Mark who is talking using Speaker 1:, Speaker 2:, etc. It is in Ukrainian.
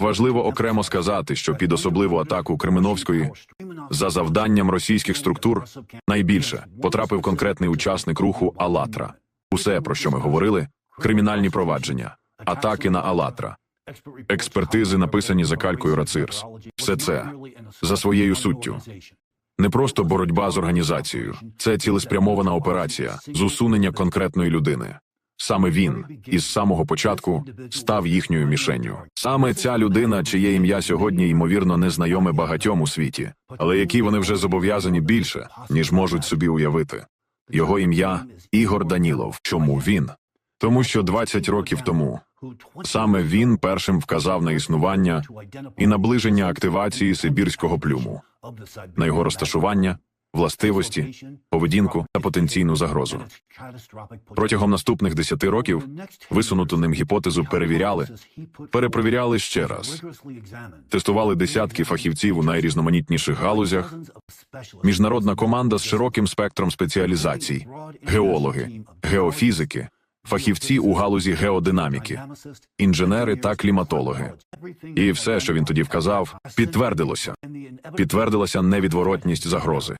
Speaker 1: Важливо окремо сказати, що під особливу атаку Кременовської за завданням російських структур найбільше потрапив конкретний учасник руху «АЛЛАТРА». Усе, про що ми говорили, кримінальні провадження, атаки на «АЛЛАТРА», експертизи, написані за калькою РАЦИРС. Все це за своєю суттю. Не просто боротьба з організацією, це цілеспрямована операція з усунення конкретної людини. Саме він із самого початку став їхньою мішенню. Саме ця людина, чиє ім'я сьогодні ймовірно незнайоме багатьом у світі, але які вони вже зобов'язані більше, ніж можуть собі уявити. Його ім'я Ігор Данілов. Чому він? Тому що 20 років тому саме він першим вказав на існування і наближення активації сибірського плюму, на його розташування, властивості, поведінку та потенційну загрозу. Протягом наступних 10 років висунуту ним гіпотезу перевіряли, перепровіряли ще раз, тестували десятки фахівців у найрізноманітніших галузях, міжнародна команда з широким спектром спеціалізацій, геологи, геофізики, фахівці у галузі геодинаміки, інженери та кліматологи. І все, що він тоді вказав, підтвердилося. Підтвердилася невідворотність загрози.